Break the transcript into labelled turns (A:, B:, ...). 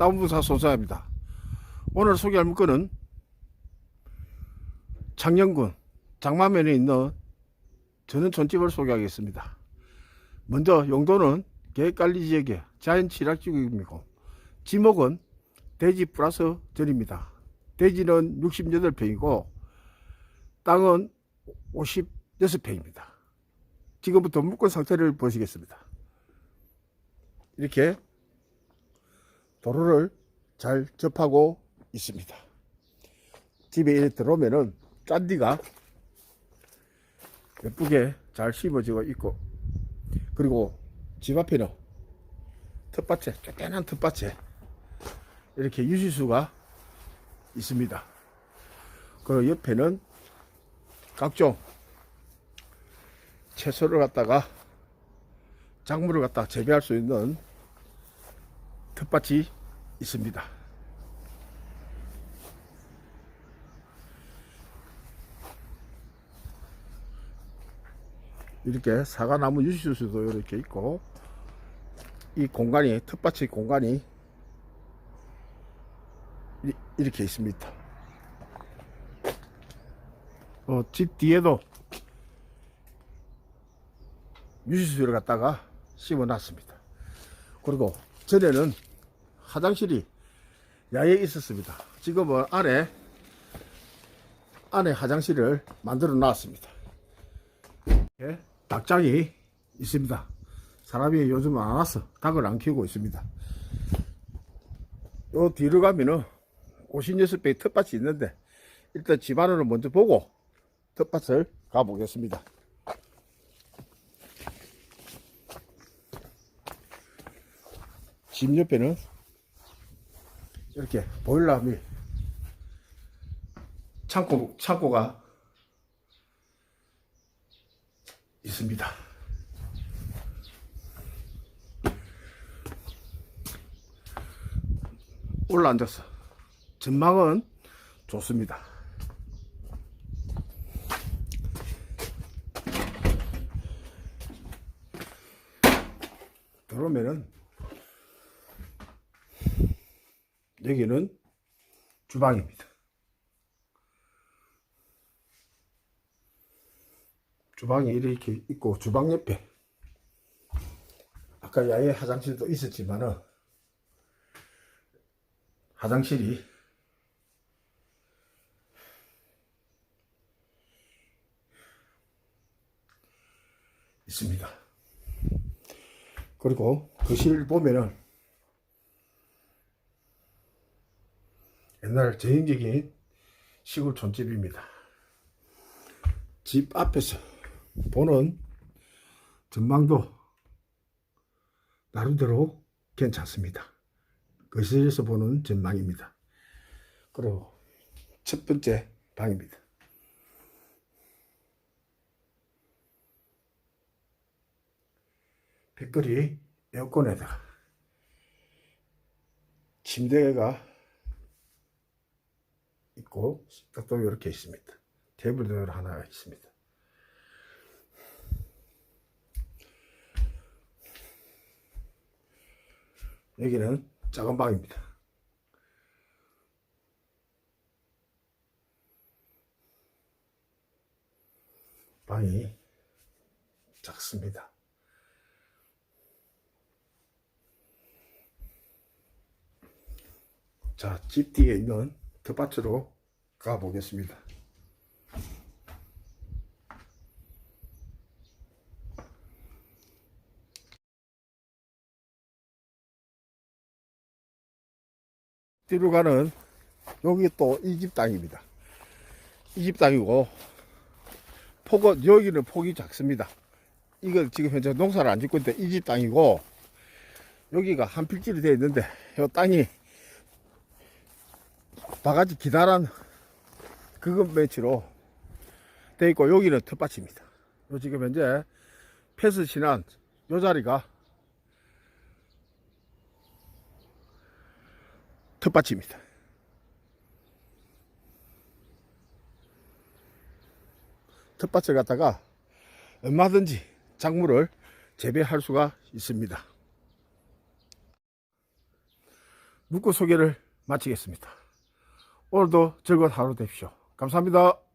A: 다운부사 소사입니다. 오늘 소개할 물건은 창녕군 장마면에 있는 전원촌집을 소개하겠습니다. 먼저 용도는 계획관리 지역의 자연 취락지구이고 지목은 대지 플러스 전입니다. 대지는 68평이고 땅은 56평입니다. 지금부터 물건 상태를 보시겠습니다. 이렇게 도로를 잘 접하고 있습니다. 집에 들어오면은 짠디가 예쁘게 잘 심어지고 있고 그리고 집 앞에는 텃밭에 쪼개난 텃밭에 이렇게 유지수가 있습니다. 그 옆에는 각종 채소를 갖다가 작물을 갖다 재배할 수 있는 텃밭이 있습니다. 이렇게 사과나무 유시수도 이렇게 있고 이 공간이 텃밭의 공간이 이- 이렇게 있습니다. 어, 집 뒤에도 유시수를 갖다가 심어 놨습니다. 그리고 전에는 화장실이 야외에 있었습니다. 지금은 안에 안에 화장실을 만들어 놨습니다. 예, 닭장이 있습니다. 사람이 요즘 안 와서 닭을 안 키우고 있습니다. 요 뒤로 가면은 56배의 텃밭이 있는데 일단 집안으로 먼저 보고 텃밭을 가보겠습니다. 집 옆에는 이렇게 보일러함이 창고, 창고가 있습니다. 올라앉아서 전망은 좋습니다. 들어오면은 여기는 주방입니다. 주방이 이렇게 있고 주방 옆에 아까 야외 화장실도 있었지만은 화장실이 있습니다. 그리고 거실 보면은 옛날 저인적인 시골 촌집입니다. 집 앞에서 보는 전망도 나름대로 괜찮습니다. 거실에서 보는 전망입니다. 그리고 첫 번째 방입니다. 백거리 에어컨에다가 침대가 있고 식탁도 이렇게 있습니다. 테이블도 하나 있습니다. 여기는 작은 방입니다. 방이 작습니다. 자, 집 뒤에 있는 텃밭으로 가보겠습니다. 뒤로 가는 여기 또 이집 땅입니다. 이집 땅이고 폭은 여기는 폭이 작습니다. 이걸 지금 현재 농사를 안 짓고 있는데 이집 땅이고 여기가 한 필지로 되어 있는데 이 땅이 바가지 기다란 그것 매치로 되어 있고 여기는 텃밭입니다. 요 지금 현재 패스 신한 요 자리가 텃밭입니다. 텃밭을 갖다가 얼마든지 작물을 재배할 수가 있습니다. 묵고 소개를 마치겠습니다. 오늘도 즐거운 하루 되십시오. 감사합니다.